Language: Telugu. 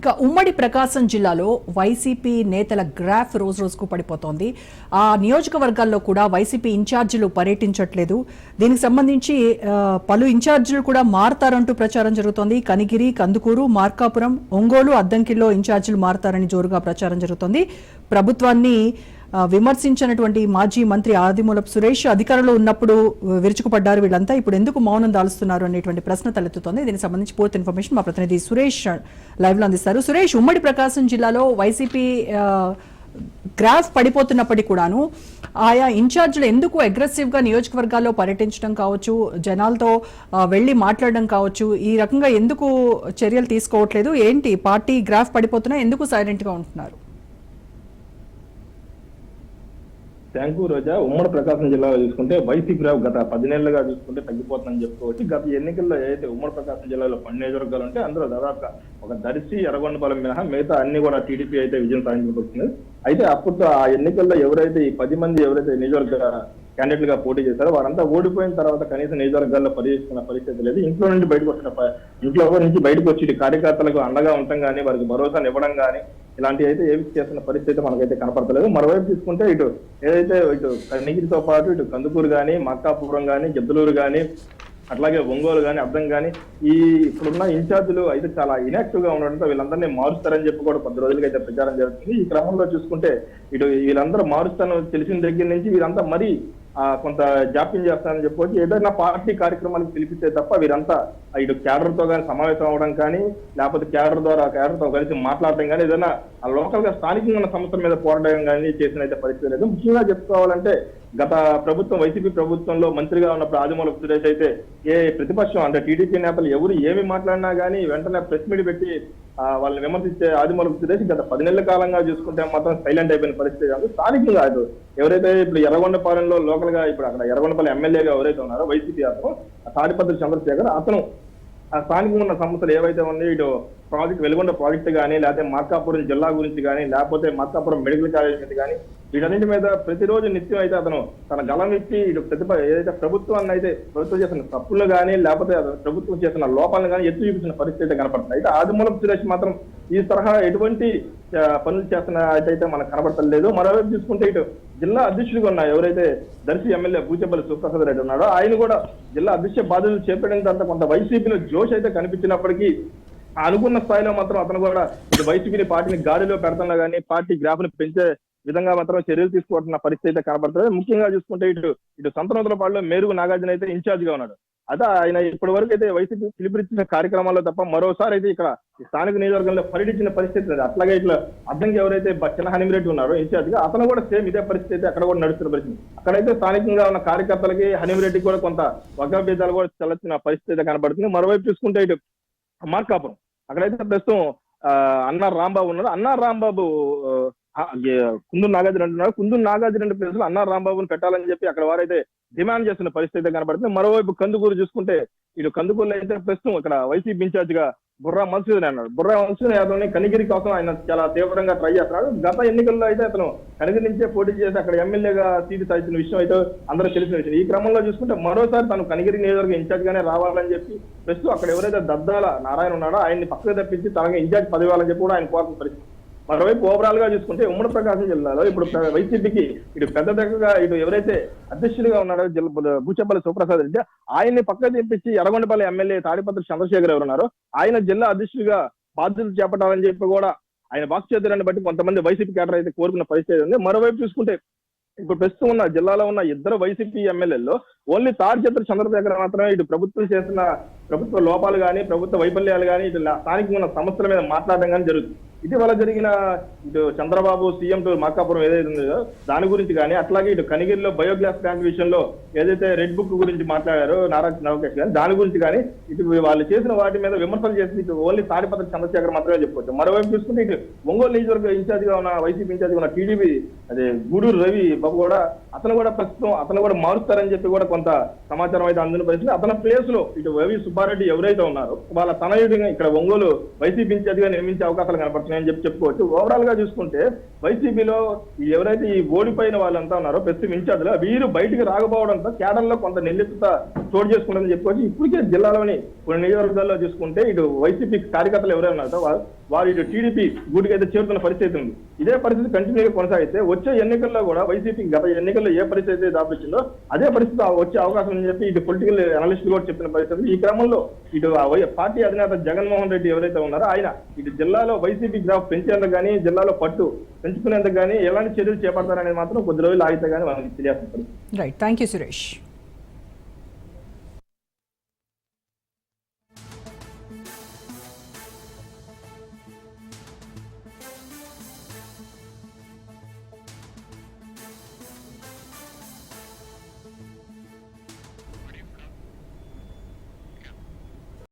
ఇక ఉమ్మడి ప్రకాశం జిల్లాలో వైసీపీ నేతల గ్రాఫ్ రోజు రోజుకు పడిపోతోంది. ఆ నియోజకవర్గాల్లో కూడా వైసీపీ ఇన్ఛార్జీలు పర్యటించట్లేదు. దీనికి సంబంధించి పలు ఇన్ఛార్జీలు కూడా మారతారంటూ ప్రచారం జరుగుతోంది. కనిగిరి కందుకూరు మార్కాపురం ఒంగోలు అద్దంకిల్లో ఇన్ఛార్జీలు మారతారని జోరుగా ప్రచారం జరుగుతోంది. ప్రభుత్వాన్ని విమర్శించినటువంటి మాజీ మంత్రి ఆదిమూలపు సురేష్ అధికారంలో ఉన్నప్పుడు విరుచుకుపడ్డారు వీళ్ళంతా. ఇప్పుడు ఎందుకు మౌనం దాలుస్తున్నారు అనేటువంటి ప్రశ్న తలెత్తుతోంది. దీనికి సంబంధించి పూర్తి ఇన్ఫర్మేషన్ మా ప్రతినిధి సురేష్ లైవ్లో అందిస్తారు. సురేష్ ఉమ్మడి ప్రకాశం జిల్లాలో వైసీపీ గ్రాఫ్ పడిపోతున్నప్పటికీ కూడాను ఆయా ఇన్ఛార్జీలు ఎందుకు అగ్రెసివ్గా నియోజకవర్గాల్లో పర్యటించడం కావచ్చు జనాలతో వెళ్ళి మాట్లాడడం కావచ్చు ఈ రకంగా ఎందుకు చర్యలు తీసుకోవట్లేదు? ఏంటి? పార్టీ గ్రాఫ్ పడిపోతున్నా ఎందుకు సైలెంట్గా ఉంటున్నారు? థ్యాంక్ రోజా. ఉమ్మడి ప్రకాశం జిల్లాలో చూసుకుంటే వైసీపీ రావు గత పది నెలలుగా చూసుకుంటే తగ్గిపోతుందని చెప్పుకోవచ్చు. గత ఎన్నికల్లో ఏదైతే ఉమ్మడి ప్రకాశం జిల్లాలో పన్నెండు నియోజకవర్గాలు ఉంటే అందులో దాదాపుగా ఒక దర్శి ఎర్రగొండపాలెం మినహా మిగతా అన్ని కూడా టీడీపీ అయితే విజయం సాధించబడుతుంది అయితే అప్పుడు ఆ ఎన్నికల్లో ఎవరైతే ఈ పది మంది ఎవరైతే నియోజకవర్గ క్యాండిడేట్గా పోటీ చేశారో వారంతా ఓడిపోయిన తర్వాత కనీసం నియోజకవర్గాల్లో పర్యటిస్తున్న పరిస్థితి లేదు. ఇంట్లో నుండి బయటకు వచ్చిన ఇంట్లో నుంచి బయటకు వచ్చి కార్యకర్తలకు అండగా ఉండటం కానీ వారికి భరోసాను ఇవ్వడం కానీ ఇలాంటివి అయితే ఏమి చేస్తున్న పరిస్థితి మనకైతే కనపడతలేదు. మరోవైపు తీసుకుంటే ఇటు ఏదైతే ఇటు కన్నగిరితో పాటు ఇటు కందుకూరు కానీ మక్కాపురం కానీ గిద్దలూరు కానీ అట్లాగే ఒంగోలు కానీ అర్థం కానీ ఈ ఇప్పుడున్న ఇన్ఛార్జీలు అయితే చాలా ఇనాక్టివ్గా ఉండడంతో వీళ్ళందరినీ మారుస్తారని చెప్పి కూడా కొద్ది రోజులకి అయితే ప్రచారం జరుగుతుంది. ఈ క్రమంలో చూసుకుంటే ఇటు వీళ్ళందరూ మారుస్తాను తెలిసిన దగ్గర నుంచి వీరంతా మరీ కొంత జాప్యం చేస్తానని చెప్పవచ్చు. ఏదైనా పార్టీ కార్యక్రమాలకు పిలిపిస్తే తప్ప వీరంతా ఇటు క్యాడర్తో కానీ సమావేశం అవ్వడం కానీ లేకపోతే క్యాడర్ ద్వారా క్యాడర్తో కలిసి మాట్లాడటం కానీ ఏదైనా ఆ లోకల్గా స్థానికంగా ఉన్న సమస్యల మీద పోరాడడం కానీ చేసిన అయితే పరిస్థితి లేదు. ముఖ్యంగా చెప్పుకోవాలంటే గత ప్రభుత్వం వైసీపీ ప్రభుత్వంలో మంత్రిగా ఉన్నప్పుడు ఆదిమూలపు సురేష్ అయితే ఏ ప్రతిపక్షం అంటే టీడీపీ నేతలు ఎవరు ఏమి మాట్లాడినా కానీ వెంటనే ప్రెస్ మీట్ పెట్టి వాళ్ళని విమర్శించే ఆదిమూలపు సురేష్ గత పది నెలల కాలంగా చూసుకుంటే మాత్రం సైలెంట్ అయిపోయిన పరిస్థితి కాదు. స్థానికంగా అది ఎవరైతే ఇప్పుడు ఎర్రగొండపాలెంలో లోకల్గా ఇప్పుడు అక్కడ ఎర్రగొండపాలెం ఎమ్మెల్యేగా ఎవరైతే ఉన్నారో వైసీపీ అతను తాడిపత్రి చంద్రశేఖర్ అతను స్థానికంగా ఉన్న సమస్యలు ఏవైతే ఉన్నాయో ఇటు ప్రాజెక్ట్ వెలుగొండ ప్రాజెక్ట్ కానీ లేకపోతే మార్కాపురం జిల్లా గురించి కానీ లేకపోతే మార్కాపురం మెడికల్ కాలేజ్ మీద కానీ వీటన్నింటి మీద ప్రతిరోజు నిత్యం అయితే అతను తన గలం ఇచ్చి ఇటు ప్రతిభ ఏదైతే ప్రభుత్వాన్ని అయితే ప్రభుత్వం చేసిన తప్పులు కానీ లేకపోతే ప్రభుత్వం చేసిన లోపాలను కానీ ఎత్తి చూపించిన పరిస్థితి అయితే కనపడుతుంది. అయితే ఆదిమూలపు సురేష్ మాత్రం ఈ తరహా ఎటువంటి పనులు చేస్తున్న అయితే మనకు లేదు. మరోవైపు చూసుకుంటే ఇటు జిల్లా అధ్యక్షుడిగా ఉన్న ఎవరైతే దర్శి ఎమ్మెల్యే బూచెపల్లి సుప్రసాద్ రెడ్డి ఉన్నాడో ఆయన కూడా జిల్లా అధ్యక్ష బాధ్యతలు చేపట్టిన తర్వాత కొంత వైసీపీలో జోష్ అయితే కనిపించినప్పటికీ అనుకున్న స్థాయిలో మాత్రం అతను కూడా ఇటు వైసీపీని పార్టీని గాడిలో పెడుతున్నా కానీ పార్టీ గ్రాఫ్ని పెంచే విధంగా మాత్రం చర్యలు తీసుకుంటున్న పరిస్థితి అయితే కనబడుతుంది ముఖ్యంగా చూసుకుంటే ఇటు ఇటు సంతనోతులపాడులో మేరుగు నాగార్జున అయితే ఇన్ఛార్జ్గా ఉన్నాడు. అదే ఆయన ఇప్పటి వరకు అయితే వైసీపీ పిలుపునిచ్చిన కార్యక్రమాల్లో తప్ప మరోసారి అయితే ఇక్కడ స్థానిక నియోజకవర్గంలో పర్యటించిన పరిస్థితి లేదు. అట్లాగే ఇట్లా అడ్డంకి ఎవరైతే చిన్న హనీమిరెడ్డి ఉన్నారో ఇన్ఛార్జ్గా అతను కూడా సేమ్ ఇదే పరిస్థితి అయితే అక్కడ కూడా నడుస్తున్న పరిస్థితి. అక్కడైతే స్థానికంగా ఉన్న కార్యకర్తలకి హనిమిరెడ్డికి కూడా కొంత వగ్రభేదాలు కూడా చల్లొచ్చిన పరిస్థితి అయితే కనబడుతుంది. మరోవైపు చూసుకుంటే ఇటు మార్కాపురం. అక్కడైతే ప్రస్తుతం ఆ, అన్నా రాంబాబు ఉన్నారు. అన్నా రాంబాబు కుందు కుందూరు నాగార్జున అంటున్నారు. కుందూరు నాగార్జున ప్లేస్లో అన్నా రాంబాబుని పెట్టాలని చెప్పి అక్కడ వారైతే డిమాండ్ చేస్తున్న పరిస్థితి అయితే కనబడుతుంది మరోవైపు కందుకూరు చూసుకుంటే ఇటు కందుకూరులో అయితే ప్రస్తుతం ఇక్కడ వైసీపీ ఇన్ఛార్జ్గా బుర్రా మన్సూదన్ అన్నాడు. బుర్రా మన్సూదన్ యాదవ్ని కనిగిరి కోసం ఆయన చాలా తీవ్రంగా ట్రై చేస్తున్నాడు. గత ఎన్నికల్లో అయితే అతను కనిగిరి నుంచే పోటీ చేసి అక్కడ ఎమ్మెల్యేగా సీటు సాధించిన విషయం అయితే అందరూ తెలిసిన విషయం. ఈ క్రమంలో చూసుకుంటే మరోసారి తను కనిగిరి నియోజకవర్గ ఇన్ఛార్జ్ గానే రావాలని చెప్పి ప్రస్తుతం అక్కడ ఎవరైతే దద్దాల నారాయణ ఉన్నాడో ఆయన్ని పక్కకు తప్పించి తనగా ఇన్ఛార్జ్ పదవాలని చెప్పి కూడా ఆయన కోరుతున్న పరిస్థితి. మరోవైపు ఓవరాల్గా చూసుకుంటే ఉమ్మడి ప్రకాశం జిల్లాలో ఇప్పుడు వైసీపీకి ఇటు పెద్ద దగ్గరగా ఇటు ఎవరైతే అధ్యక్షుడిగా ఉన్నారో జిల్లా భూచంపల్లి సుప్రసాద్ రెడ్డి ఆయన్ని పక్క తెప్పించి ఎర్రగొండపల్లి ఎమ్మెల్యే తాడిపత్రి చంద్రశేఖర్ ఎవరు ఉన్నారో ఆయన జిల్లా అధ్యక్షుడిగా బాధ్యతలు చేపట్టాలని చెప్పి కూడా ఆయన బాక్స్ చేతులను బట్టి కొంతమంది వైసీపీ కేటర్ అయితే కోరుకున్న పరిస్థితి ఉంది. మరోవైపు చూసుకుంటే ఇప్పుడు ప్రస్తుతం ఉన్న జిల్లాలో ఉన్న ఇద్దరు వైసీపీ ఎమ్మెల్యేల్లో ఓన్లీ తాడిచత్ర చంద్రశేఖర్ మాత్రమే ఇటు ప్రభుత్వం చేసిన ప్రభుత్వ లోపాలు కానీ ప్రభుత్వ వైఫల్యాలు కానీ ఇటు స్థానికంగా ఉన్న సమస్యల మీద మాట్లాడడం కానీ జరుగుతుంది. ఇటీవల జరిగిన ఇటు చంద్రబాబు సీఎం టు మార్కాపురం ఏదైతే ఉందో దాని గురించి కానీ అట్లాగే ఇటు కనిగిరిలో బయోగ్యాస్ ప్లాంట్ విషయంలో ఏదైతే రెడ్ బుక్ గురించి మాట్లాడారో నారా నవకేష్ గారు దాని గురించి కానీ ఇటు వాళ్ళు చేసిన వాటి మీద విమర్శలు చేసి ఇటు ఓన్లీ తాడిపత్ర చంద్రశేఖర్ మాత్రమే చెప్పుకోవచ్చు. మరోవైపు చూసుకుంటే ఇటు ఒంగోలు నియోజకవర్గ ఇన్ఛార్జ్గా ఉన్న వైసీపీ ఇన్ఛార్జ్ ఉన్న టీడీపీ అదే గూడూరు రవి బాబు కూడా అతను కూడా ప్రస్తుతం అతను కూడా మారుస్తారని చెప్పి కూడా కొంత సమాచారం అయితే అందిన పరిస్థితి. అతని ప్లేస్లో ఇటు రవి సుబ్బారెడ్డి ఎవరైతే ఉన్నారో వాళ్ళ తనయుడిగా ఇక్కడ ఒంగోలు వైసీపీ ఇన్ఛార్జ్ నిర్మించే అవకాశాలు కనపడుతున్నాయని చెప్పి చెప్పుకోవచ్చు. ఓవరాల్గా చూసుకుంటే వైసీపీలో ఎవరైతే ఈ ఓడిపోయిన వాళ్ళంతా ఉన్నారో ప్రస్తుతం ఇన్ఛార్జ్లు వీరు బయటికి రాకపోవడంతో కేడర్లో కొంత నిర్లిప్త చోటు చేసుకుంటుందని చెప్పుకోవచ్చు. ఇప్పటికే జిల్లాలోని కొన్ని నియోజకవర్గాల్లో చూసుకుంటే ఇటు వైసీపీ కార్యకర్తలు ఎవరైనా ఉన్నారో వాళ్ళు వారు ఇటు టీడీపీ గూటికి చేరుతున్న పరిస్థితి ఉంది. ఇదే పరిస్థితి కంటిన్యూగా కొనసాగితే వచ్చే ఎన్నికల్లో కూడా వైసీపీ గత ఎన్నికల్లో ఏ పరిస్థితి అయితే దాపించిందో అదే పరిస్థితి ఆ వచ్చే అవకాశం అని చెప్పి ఇటు పొలిటికల్ అనలిస్ట్ కూడా చెప్పిన పరిస్థితి ఈ క్రమంలో ఇటు పార్టీ అధినేత జగన్మోహన్ రెడ్డి ఎవరైతే ఉన్నారో ఆయన ఇటు జిల్లాలో వైసీపీ గ్రాఫ్ పెంచేందుకు కానీ జిల్లాలో పట్టు పెంచుకునేందుకు కానీ ఎలాంటి చర్యలు చేపడతారనేది మాత్రం కొద్ది రోజులు ఆగితే కానీ మనకి తెలియదు రైట్ థ్యాంక్ యూ సురేష్